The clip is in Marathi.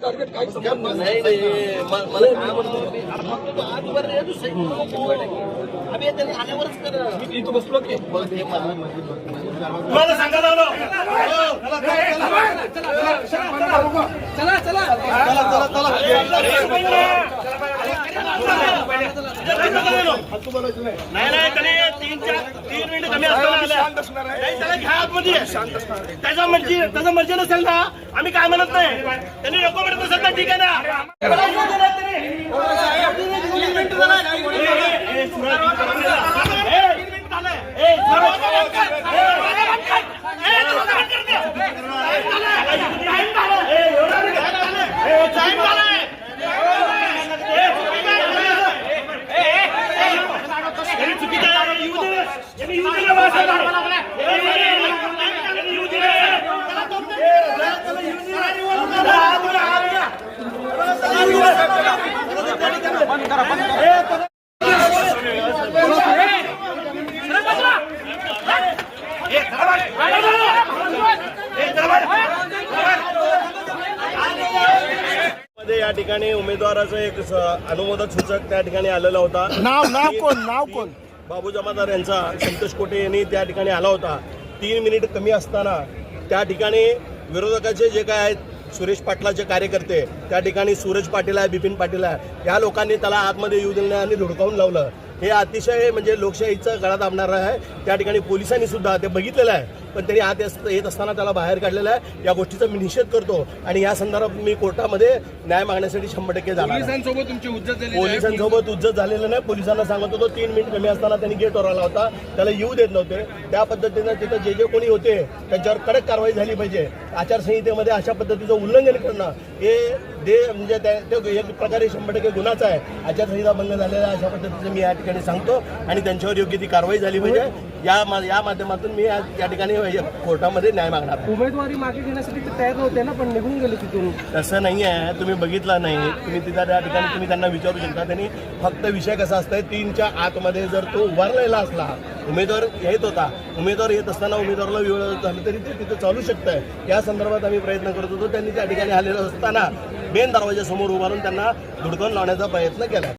नाही नाही मला काय म्हणतो आजवर. आम्ही त्यांनी आल्यावरच करा मी बसलो की हे नाही नाही त्याने तीन चार तीन मिनिट कमी असताना आल्या. नाही, त्याला घ्या आतमध्ये त्याचा मर्जी त्याचा मर्जी नसेल ना आम्ही काय म्हणत नाही त्यांनी नको म्हणत असेल तर ठीक आहे ना मला येऊ दे ना त्यांनी. ए, ए, ए, सुरज, ए, तीन मिनिट झालंय. ए, सुरज, ए, ए, दरवाजा बंद कर दे. टाइम झालाय. टाइम झालाय. ए, एवढा नाही झालाय. ए, टाइम झालाय. ए, चुकीचं आहे. यांनी चुकीचं आहे. येऊ दे. यांनी येऊ दे ना माझ्या घराला. यांनी येऊ दे. त्याला दोन मिनिटं. त्याला येऊ दे. त्याला आत द्या, आत द्या. मध्ये या ठिकाणी उमेदवाराचं एक अनुमोदक सूचक त्या ठिकाणी आलेला होता. नाव नाव कोण? नाव कोण? बाबू जमादार यांचा संतोष कोटे यांनी त्या ठिकाणी आला होता. तीन मिनिट कमी असताना त्या ठिकाणी विरोधकाचे जे काय आहेत सुरेश पाटलाचे कार्यकर्ते त्या ठिकाणी सूरज पाटील आहे बिपिन पाटील आहे या लोकांनी त्याला आतमध्ये येऊ दिलं आणि धुडकावून लावलं. हे अतिशय म्हणजे लोकशाहीचं गळा दाबणारं आहे. त्या ठिकाणी पोलिसांनी सुद्धा ते बघितलेलं आहे. पण त्यांनी आत येत असताना त्याला बाहेर काढलेलं आहे. या गोष्टीचा मी निषेध करतो आणि या संदर्भात मी कोर्टामध्ये न्याय मागण्यासाठी शंभर टक्के जाणार. पोलिसांसोबत तुमची उज्जत झाली पोलिसांसोबत उज्जत झालेलं नाही. पोलिसांना सांगत होतो तीन मिनिट कमी असताना त्यांनी गेटवर आला होता. त्याला येऊ देत नव्हते. त्या पद्धतीनं तिथं जे जे कोणी होते त्यांच्यावर कडक कारवाई झाली पाहिजे. आचारसंहितेमध्ये अशा पद्धतीचं उल्लंघन करणं हे दे म्हणजे त्या- ते एक प्रकारे शंभर टक्के गुन्हाच आहे. आचारसंहिता भंग झालेला आहे अशा पद्धतीचं मी या ठिकाणी सांगतो आणि त्यांच्यावर योग्य ती कारवाई झाली पाहिजे. या मा- या माध्यमातून मी या ठिकाणी कोर्टामध्ये न्याय मागणार. उमेदवारी मागे घेण्यासाठी ते तयार नव्हते ना पण निघून गेले तिथून. तसं नाही आहे तुम्ही बघितलं नाही. तुम्ही तिथं त्या ठिकाणी तुम्ही त्यांना विचारू शकता. त्यांनी फक्त विषय कसा असतंय तीनच्या आतमध्ये जर तो उभारलेला असला उमेदवार येत होता उमेदवार येत असताना उमेदवाराला वेळ झालं तरी ते तिथं चालू शकतंय. या संदर्भात आम्ही प्रयत्न करत होतो. त्यांनी त्या ठिकाणी आलेलं असताना मेन दरवाजासमोर उभारून त्यांना धुडकावून लावण्याचा प्रयत्न केला.